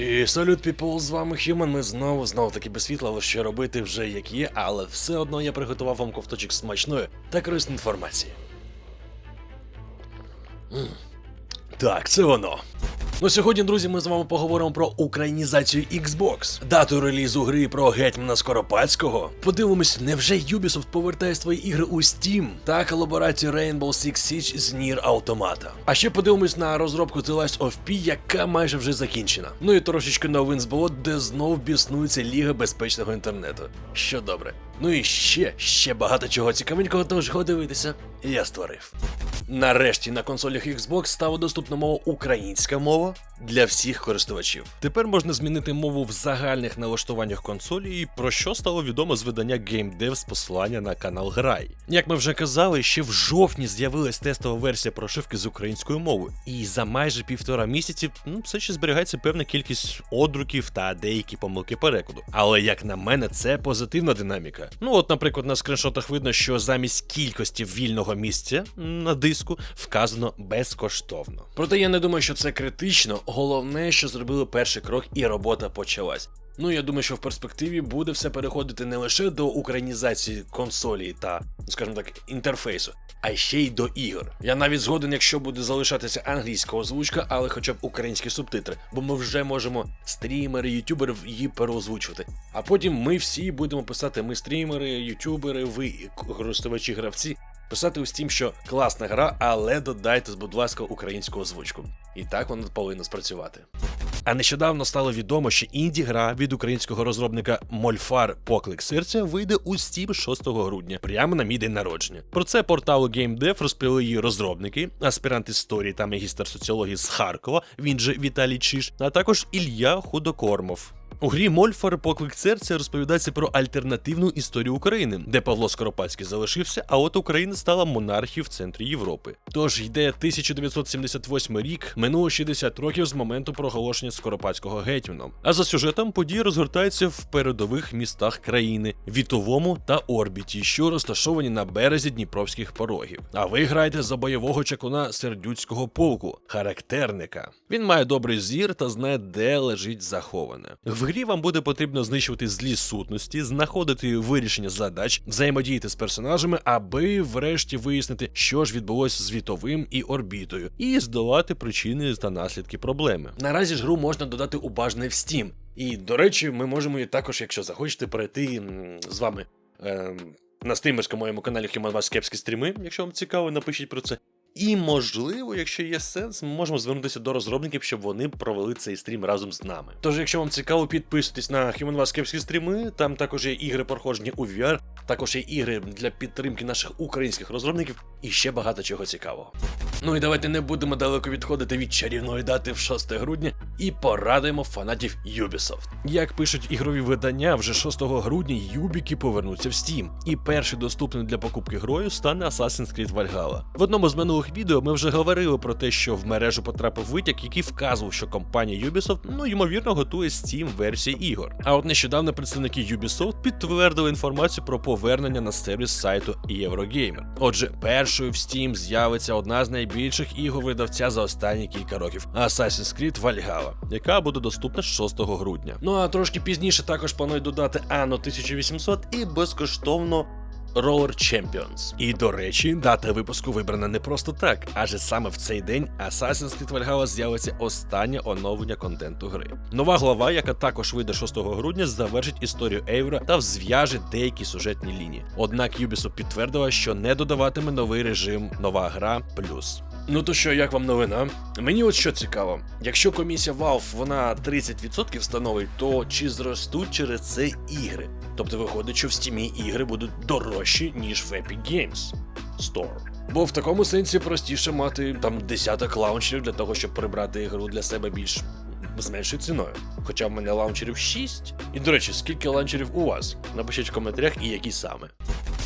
І салют, піпол, з вами Хімен. Ми знову, знову таки без світла, але що робити вже як є, але все одно я приготував вам ковточок смачної та корисної інформації. М. Так, це воно. Ну сьогодні, друзі, ми з вами поговоримо про українізацію Xbox, дату релізу гри про гетьмана Скоропадського. Подивимось, невже Ubisoft повертає свої ігри у Steam та колаборацію Rainbow Six Siege з Nier Automata. А ще подивимось на розробку The Last of P, яка майже вже закінчена. Ну і трошечки новин з болот, де знов біснується Ліга безпечного інтернету. Що добре. Ну і ще, ще багато чого цікавенького, тож го дивитися, я створив. Нарешті на консолях Xbox стала доступна мова українська мова для всіх користувачів. Тепер можна змінити мову в загальних налаштуваннях консолі, і про що стало відомо з видання GameDev з посилання на канал Грай. Як ми вже казали, ще в жовтні з'явилась тестова версія прошивки з українською мовою, і за майже півтора місяці ну, все ще зберігається певна кількість одруків та деякі помилки перекладу. Але як на мене, це позитивна динаміка. Ну от, наприклад, на скріншотах видно, що замість кількості вільного місця на диску вказано безкоштовно. Проте я не думаю, що це критично. Головне, що зробили перший крок і робота почалась. Ну я думаю, що в перспективі буде все переходити не лише до українізації консолі та, скажімо так, інтерфейсу, а ще й до ігор. Я навіть згоден, якщо буде залишатися англійська озвучка, але хоча б українські субтитри, бо ми вже можемо стрімери, ютубери її переозвучувати. А потім ми всі будемо писати: ми стрімери, ютубери, ви користувачі гравці. Писати у Steam, що класна гра, але додайте, будь ласка, українську озвучку. І так воно повинно спрацювати. А нещодавно стало відомо, що інді-гра від українського розробника Мольфар Поклик серця вийде у Steam 6 грудня, прямо на мій день народження. Про це порталу GameDev розповіли її розробники, аспірант історії та магістр соціології з Харкова, він же Віталій Чиш, а також Ілля Худокормов. У грі Мольфар Поклик серця розповідається про альтернативну історію України, де Павло Скоропадський залишився, а от Україна стала монархією в центрі Європи. Тож йде 1978 рік, минуло 60 років з моменту проголошення Скоропадського гетьманом. А за сюжетом події розгортаються в передових містах країни Вітовому та Орбіті, що розташовані на березі Дніпровських порогів. А ви граєте за бойового чакуна сердюцького полку, характерника. Він має добрий зір та знає, де лежить заховане. В грі вам буде потрібно знищувати злі сутності, знаходити вирішення задач, взаємодіяти з персонажами, аби врешті вияснити, що ж відбулося з Вітовим і орбітою, і здолати причини та наслідки проблеми. Наразі ж гру можна додати у бажане в Steam. І, до речі, ми можемо її також, якщо захочете, перейти з вами ем, на стрімерському моєму каналі Human Вас стріми. Якщо вам цікаво, напишіть про це. І можливо, якщо є сенс, ми можемо звернутися до розробників, щоб вони провели цей стрім разом з нами. Тож, якщо вам цікаво, підписуйтесь на Human Вас Кепські стріми. Там також є ігри проходження у VR, також є ігри для підтримки наших українських розробників і ще багато чого цікавого. Ну і давайте не будемо далеко відходити від чарівної дати в 6 грудня і порадуємо фанатів Ubisoft. Як пишуть ігрові видання, вже 6 грудня юбіки повернуться в Steam, і перший доступний для покупки грою стане Assassin's Creed Valhalla. В одному з минулих відео ми вже говорили про те, що в мережу потрапив витяг, який вказував, що компанія Ubisoft, ну ймовірно, готує Steam версії ігор. А от нещодавно представники Ubisoft підтвердили інформацію про повернення на сервіс сайту Eurogamer. Отже, першою в Steam з'явиться одна з найбільших ігор видавця за останні кілька років Assassin's Creed Valhalla, яка буде доступна 6 грудня. Ну а трошки пізніше також планують додати Anno 1800 і безкоштовно Roller Champions. І до речі, дата випуску вибрана не просто так, адже саме в цей день Assassin's Creed Valhalla з'явиться останнє оновлення контенту гри. Нова глава, яка також вийде 6 грудня, завершить історію Ейвера та зв'яже деякі сюжетні лінії. Однак Ubisoft підтвердила, що не додаватиме новий режим нова гра плюс. Ну то що, як вам новина? Мені от що цікаво, якщо комісія Valve вона 30% становить, то чи зростуть через це ігри? Тобто виходить, що в стімі ігри будуть дорожчі, ніж в Epic Games Store. Бо в такому сенсі простіше мати там десяток лаунчерів для того, щоб прибрати ігру для себе більш з меншою ціною. Хоча в мене лаунчерів 6. І до речі, скільки лаунчерів у вас? Напишіть в коментарях і які саме.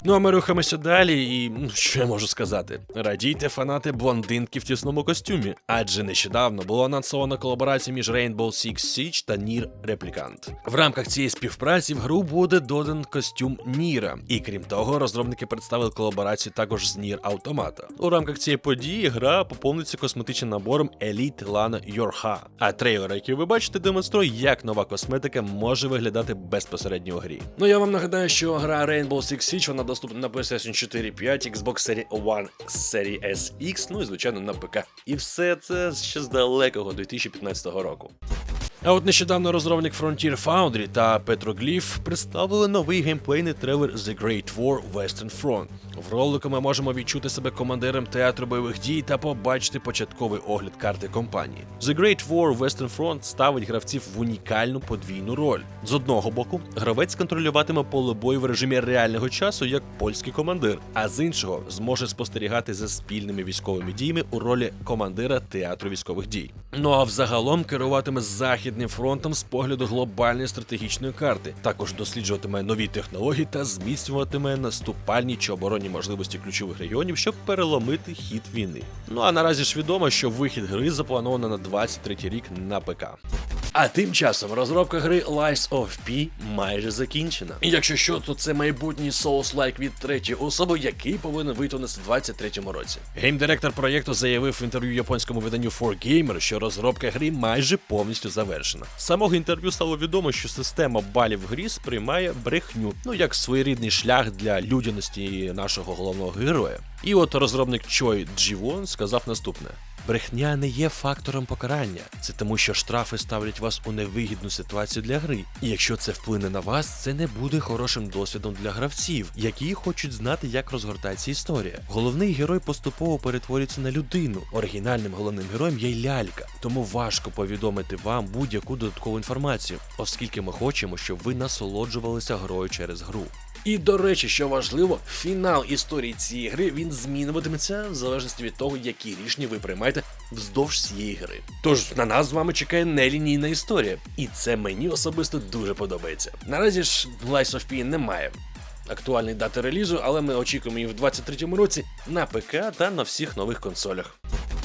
Ну а ми рухаємося далі, і ну, що я можу сказати? Радійте фанати блондинки в тісному костюмі, адже нещодавно було анонсовано колаборацію між Rainbow Six Siege та Nier Replicant. В рамках цієї співпраці в гру буде додан костюм Ніра, і крім того, розробники представили колаборацію також з Nier Automata. У рамках цієї події гра поповниться косметичним набором Elite Lana Yorha. А трейлер, який ви бачите, демонструє, як нова косметика може виглядати безпосередньо у грі. Ну я вам нагадаю, що гра Rainbow Six Siege вона доступна на PlayStation 4, 5, Xbox Series One, Series SX, ну і звичайно на ПК. І все це ще з далекого 2015 року. А от нещодавно розробник Frontier Foundry та Petroglyph представили новий геймплейний трейлер The Great War Western Front. В ролику ми можемо відчути себе командиром театру бойових дій та побачити початковий огляд карти компанії. The Great War Western Front ставить гравців в унікальну подвійну роль. З одного боку, гравець контролюватиме поле бою в режимі реального часу як польський командир, а з іншого зможе спостерігати за спільними військовими діями у ролі командира театру військових дій. Ну а взагалом керуватиме західним фронтом з погляду глобальної стратегічної карти. Також досліджуватиме нові технології та зміцнюватиме наступальні чи оборонні можливості ключових регіонів, щоб переломити хід війни. Ну а наразі ж відомо, що вихід гри заплановано на 23 рік на ПК. А тим часом розробка гри Lies of P Майже закінчена. І якщо що, то це майбутній Souls-like від третьої особи, який повинен вийти у нас у 23-му році. Геймдиректор проєкту заявив в інтерв'ю японському виданню 4Gamer, що розробка гри майже повністю завершена. З самого інтерв'ю стало відомо, що система балів в грі сприймає брехню, ну як своєрідний шлях для людяності нашого головного героя. І от розробник Чой Джівон сказав наступне. Брехня не є фактором покарання. Це тому, що штрафи ставлять вас у невигідну ситуацію для гри. І якщо це вплине на вас, це не буде хорошим досвідом для гравців, які хочуть знати, як розгортається історія. Головний герой поступово перетворюється на людину. Оригінальним головним героєм є лялька, тому важко повідомити вам будь-яку додаткову інформацію, оскільки ми хочемо, щоб ви насолоджувалися грою через гру. І до речі, що важливо, фінал історії цієї гри він змінюватиметься в залежності від того, які рішення ви приймаєте вздовж цієї гри. Тож на нас з вами чекає нелінійна історія, і це мені особисто дуже подобається. Наразі ж Lies of P немає. Актуальної дати релізу, але ми очікуємо її в 23-му році на ПК та на всіх нових консолях.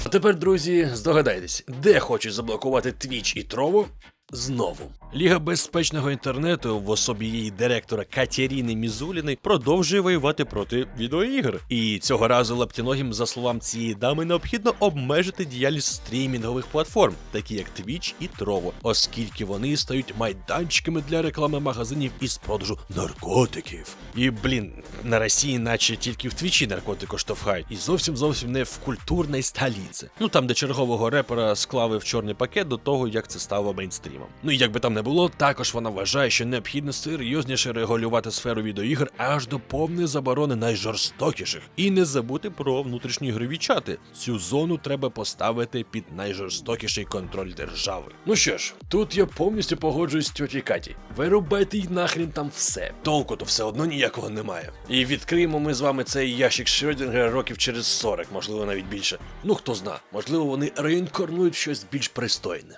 А тепер, друзі, здогадайтесь, де хочуть заблокувати Twitch і Trovo знову. Ліга безпечного інтернету в особі її директора Катеріни Мізуліної продовжує воювати проти відеоігр. І цього разу лаптіногім, за словам цієї дами, необхідно обмежити діяльність стрімінгових платформ, такі як Twitch і Trovo, оскільки вони стають майданчиками для реклами магазинів із продажу наркотиків. І блін, на Росії, наче тільки в Твічі наркотику штовхають, і зовсім зовсім не в культурній столиці. Ну там, де чергового репера склали в чорний пакет до того, як це стало мейнстрімом. Ну і як би там не було, також вона вважає, що необхідно серйозніше регулювати сферу відеоігр аж до повної заборони найжорстокіших. І не забути про внутрішні ігрові чати. Цю зону треба поставити під найжорстокіший контроль держави. Ну що ж, тут я повністю погоджуюсь з тьоті Каті. Вирубайте й нахрін там все. Толку то все одно ніякого немає. І відкриємо ми з вами цей ящик Шрёдінгера років через 40, можливо, навіть більше. Ну хто зна, можливо, вони реінкарнують щось більш пристойне.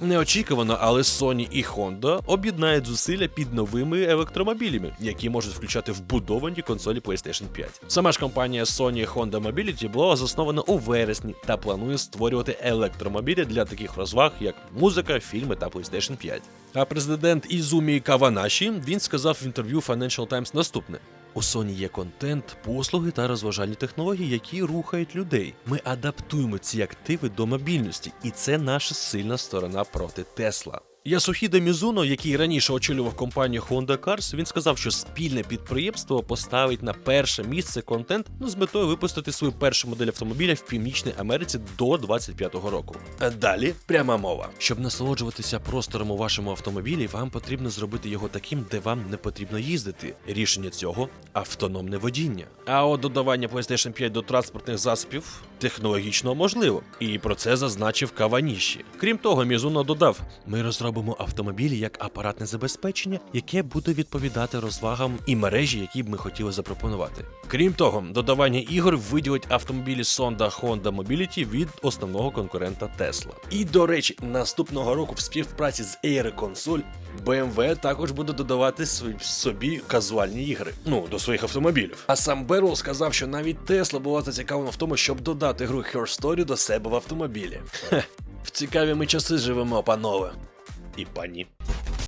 Неочікувано, але Sony і Honda об'єднають зусилля під новими електромобілями, які можуть включати вбудовані консолі PlayStation 5. Сама ж компанія Sony Honda Mobility була заснована у вересні та планує створювати електромобілі для таких розваг, як музика, фільми та PlayStation 5. А президент Ізумі Каванаші він сказав в інтерв'ю Financial Times наступне. У Sony є контент, послуги та розважальні технології, які рухають людей. Ми адаптуємо ці активи до мобільності, і це наша сильна сторона проти Тесла. Ясухіда Мізуно, який раніше очолював компанію Honda Cars, він сказав, що спільне підприємство поставить на перше місце контент ну, з метою випустити свою першу модель автомобіля в Північній Америці до 25-го року. А далі пряма мова. Щоб насолоджуватися простором у вашому автомобілі, вам потрібно зробити його таким, де вам не потрібно їздити. Рішення цього автономне водіння. А от додавання PlayStation 5 до транспортних засобів технологічно можливо. І про це зазначив Каваніші. Крім того, Мізуно додав: ми розробимо зробимо автомобілі як апаратне забезпечення, яке буде відповідати розвагам і мережі, які б ми хотіли запропонувати. Крім того, додавання ігор виділить автомобілі Sonda Honda Mobility від основного конкурента Tesla. І до речі, наступного року в співпраці з Air Console BMW також буде додавати собі казуальні ігри. Ну, до своїх автомобілів. А сам Берл сказав, що навіть Тесла була зацікавлена в тому, щоб додати гру Her Story до себе в автомобілі. Хе, в цікаві ми часи живемо, панове. І пані.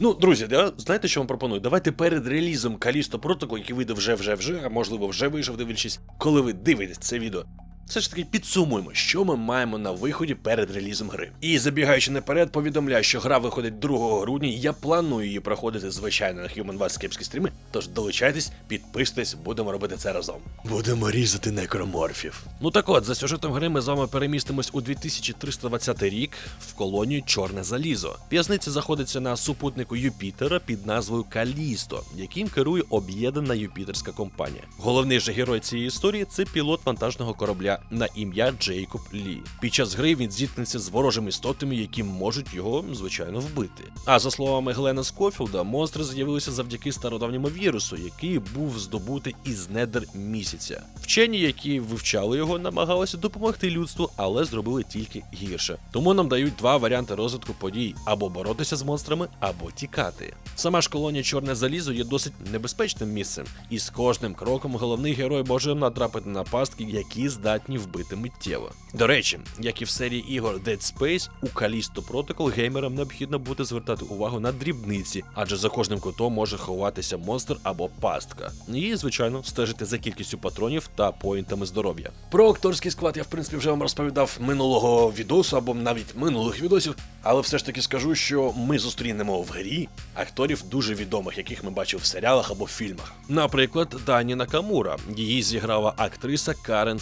Ну, друзі, я, знаєте, що вам пропоную? Давайте перед релізом Калісто Протокол, який вийде вже вже вже, а можливо вже вийшов, дивлячись, коли ви дивитесь це відео. Все ж таки підсумуємо, що ми маємо на виході перед релізом гри. І забігаючи наперед, повідомляю, що гра виходить 2 грудня, і я планую її проходити звичайно на Human West кепські стріми. Тож долучайтесь, підписуйтесь, будемо робити це разом. Будемо різати некроморфів. Ну так от, за сюжетом гри ми з вами перемістимось у 2320 рік в колонію Чорне Залізо. В'язниця заходиться на супутнику Юпітера під назвою Калісто, яким керує об'єднана юпітерська компанія. Головний же герой цієї історії це пілот вантажного корабля на ім'я Джейкоб Лі. Під час гри він зіткнеться з ворожими істотами, які можуть його, звичайно, вбити. А за словами Глена Скофілда, монстри з'явилися завдяки стародавньому вірусу, який був здобутий із недр місяця. Вчені, які вивчали його, намагалися допомогти людству, але зробили тільки гірше. Тому нам дають два варіанти розвитку подій: або боротися з монстрами, або тікати. Сама ж колонія Чорне Залізо є досить небезпечним місцем, і з кожним кроком головний герой може натрапити на пастки, які здатні вбити миттєво. До речі, як і в серії ігор Dead Space, у Callisto Protocol геймерам необхідно буде звертати увагу на дрібниці, адже за кожним кутом може ховатися монстр або пастка. І, звичайно, стежити за кількістю патронів та поінтами здоров'я. Про акторський склад я в принципі вже вам розповідав минулого відосу або навіть минулих відосів, але все ж таки скажу, що ми зустрінемо в грі акторів дуже відомих, яких ми бачили в серіалах або фільмах. Наприклад, Дані Накамура. Її зіграла актриса Карен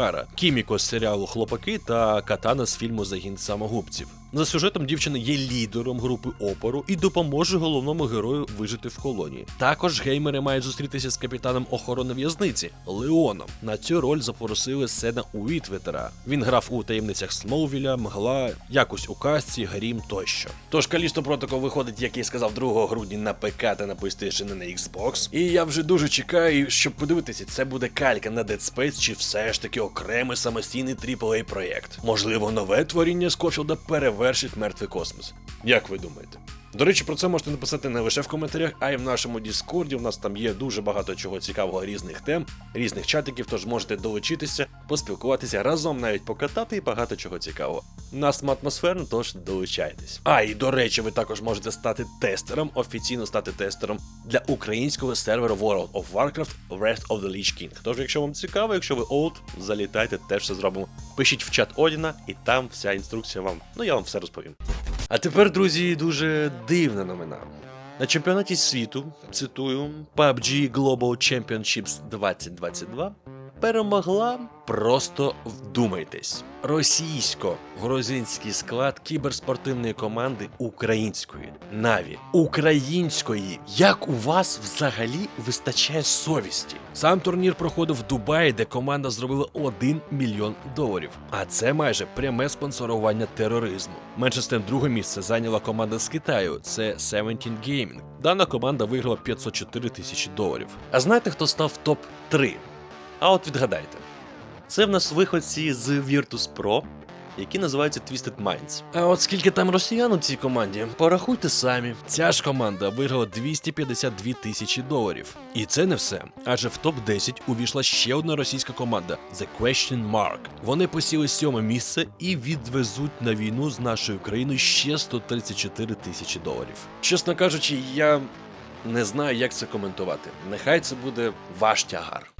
Фукухара, Кіміко з серіалу Хлопаки та Катана з фільму Загін самогубців. За сюжетом дівчина є лідером групи опору і допоможе головному герою вижити в колонії. Також геймери мають зустрітися з капітаном охорони в'язниці Леоном. На цю роль запросили Сена Уітветера. Він грав у таємницях Сноувіля, Мгла, якось у казці, Грім тощо. Тож Калісто Протокол виходить, як я і сказав, 2 грудня на ПК та на PlayStation і на Xbox. І я вже дуже чекаю, щоб подивитися, це буде калька на Dead Space чи все ж таки окремий самостійний AAA проєкт. Можливо, нове творіння Скофілда перевершить мертвий космос. Як ви думаєте? До речі, про це можете написати не лише в коментарях, а й в нашому Діскорді. У нас там є дуже багато чого цікавого, різних тем, різних чатиків, тож можете долучитися, поспілкуватися разом, навіть покатати і багато чого цікавого. Нас атмосферно, тож долучайтесь. А і до речі, ви також можете стати тестером, офіційно стати тестером для українського серверу World of Warcraft Wrath of the Lich King. Тож, якщо вам цікаво, якщо ви old, залітайте, теж все зробимо. Пишіть в чат Одіна, і там вся інструкція вам. Ну я вам все розповім. А тепер, друзі, дуже дивна новина. На чемпіонаті світу, цитую, PUBG Global Championships 2022 перемогла. Просто вдумайтесь. Російсько-грузинський склад кіберспортивної команди української Наві. Української. Як у вас взагалі вистачає совісті? Сам турнір проходив в Дубаї, де команда зробила 1 мільйон доларів. А це майже пряме спонсорування тероризму. Менше з тим друге місце зайняла команда з Китаю. Це 17 Gaming. Дана команда виграла 504 тисячі доларів. А знаєте, хто став топ 3 А от відгадайте. Це в нас виходці з Virtus Pro, які називаються Twisted Minds. А от скільки там росіян у цій команді, порахуйте самі. Ця ж команда виграла 252 тисячі доларів. І це не все. Адже в топ-10 увійшла ще одна російська команда The Question Mark. Вони посіли сьоме місце і відвезуть на війну з нашою країною ще 134 тисячі доларів. Чесно кажучи, я не знаю, як це коментувати. Нехай це буде ваш тягар.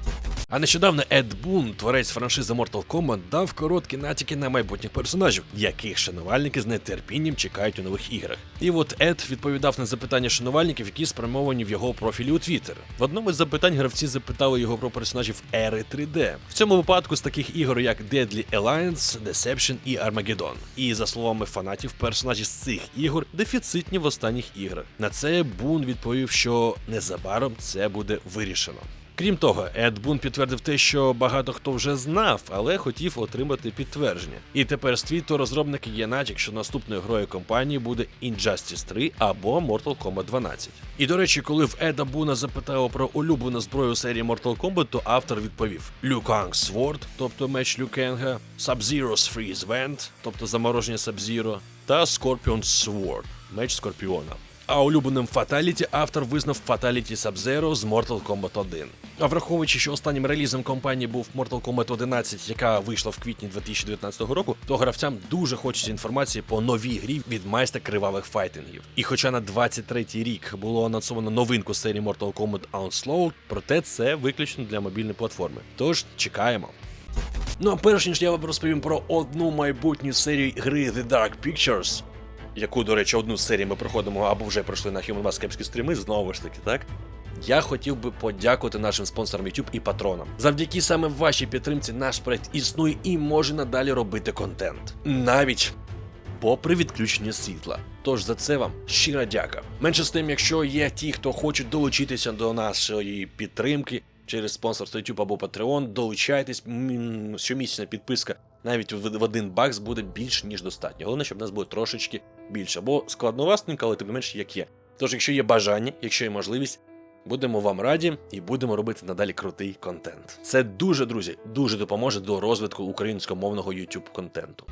А нещодавно Ед Бун, творець франшизи Mortal Kombat, дав короткі натяки на майбутніх персонажів, яких шанувальники з нетерпінням чекають у нових іграх. І от Ед відповідав на запитання шанувальників, які спрямовані в його профілі у Twitter. В одному із запитань гравці запитали його про персонажів ери 3D. В цьому випадку з таких ігор, як Deadly Alliance, Deception і Armageddon. І за словами фанатів, персонажі з цих ігор дефіцитні в останніх іграх. На це Бун відповів, що незабаром це буде вирішено. Крім того, Ед Бун підтвердив те, що багато хто вже знав, але хотів отримати підтвердження. І тепер з твіту розробники є натяк, що наступною грою компанії буде Injustice 3 або Mortal Kombat 12. І до речі, коли в Еда Буна запитали про улюблену зброю серії Mortal Kombat, то автор відповів: Liu Sword, тобто меч Люкенга, Sub-Zero's Freeze Vent, тобто замороження Sub-Zero, та Scorpion's Sword, меч Скорпіона. А улюбленим Fatality автор визнав Fatality Sub-Zero з Mortal Kombat 1. А враховуючи, що останнім релізом компанії був Mortal Kombat 11, яка вийшла в квітні 2019 року, то гравцям дуже хочеться інформації по новій грі від майстра кривавих файтингів. І хоча на 23-й рік було анонсовано новинку серії Mortal Kombat Onslaught, проте це виключно для мобільної платформи. Тож чекаємо. Ну а перш ніж я вам розповім про одну майбутню серію гри The Dark Pictures, Яку, до речі, одну з серій ми проходимо або вже пройшли на Human Mask кепські стріми, знову ж таки, так? я хотів би подякувати нашим спонсорам YouTube і патронам. Завдяки саме вашій підтримці наш проект існує і може надалі робити контент. Навіть попри відключення світла. Тож за це вам щира дяка. Менше з тим, якщо є ті, хто хочуть долучитися до нашої підтримки через спонсорство YouTube або Patreon, долучайтесь. Щомісячна підписка навіть в в один бакс буде більш ніж достатньо. Головне, щоб нас було трошечки більше. Бо складновасненько, але тим не менш як є. Тож, якщо є бажання, якщо є можливість, будемо вам раді і будемо робити надалі крутий контент. Це дуже, друзі, дуже допоможе до розвитку українськомовного YouTube контенту.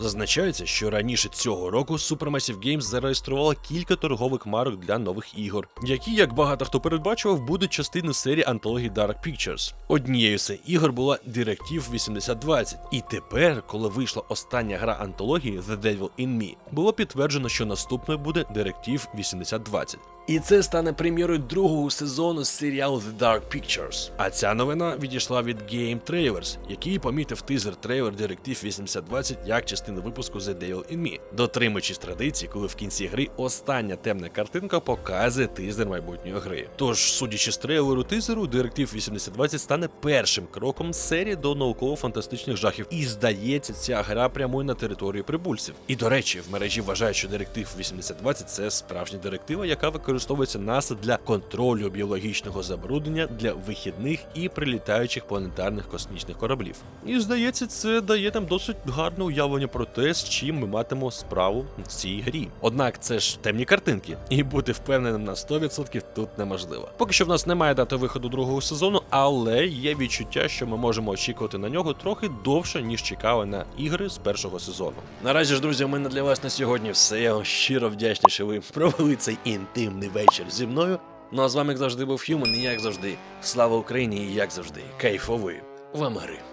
Зазначається, що раніше цього року Supermassive Games зареєструвала кілька торгових марок для нових ігор, які, як багато хто передбачував, будуть частиною серії антології Dark Pictures. Однією з ігор була Directive 8020. І тепер, коли вийшла остання гра антології The Devil in Me, було підтверджено, що наступною буде Directive 8020. І це стане прем'єрою другого сезону серіалу The Dark Pictures. А ця новина відійшла від Game Trailers, який помітив тизер трейлер Directive 8020 як частину випуску The Devil in Me, дотримуючись традиції, коли в кінці гри остання темна картинка показує тизер майбутньої гри. Тож, судячи з трейлеру тизеру, Directive 8020 стане першим кроком серії до науково-фантастичних жахів. І здається, ця гра прямує на територію прибульців. І до речі, в мережі вважають, що Directive 8020 це справжня директива, яка використовується НАСА для контролю біологічного забруднення для вихідних і прилітаючих планетарних космічних кораблів. І здається, це дає нам досить гарне уявлення про те, з чим ми матимемо справу в цій грі. Однак це ж темні картинки, і бути впевненим на 100% тут неможливо. Поки що в нас немає дати виходу другого сезону, але є відчуття, що ми можемо очікувати на нього трохи довше, ніж чекали на ігри з першого сезону. Наразі ж, друзі, у мене для вас на сьогодні все. Я щиро вдячний, що ви провели цей інтимний вечір зі мною. Ну а з вами як завжди був Human, і як завжди, слава Україні, і як завжди, кайфової вам гри.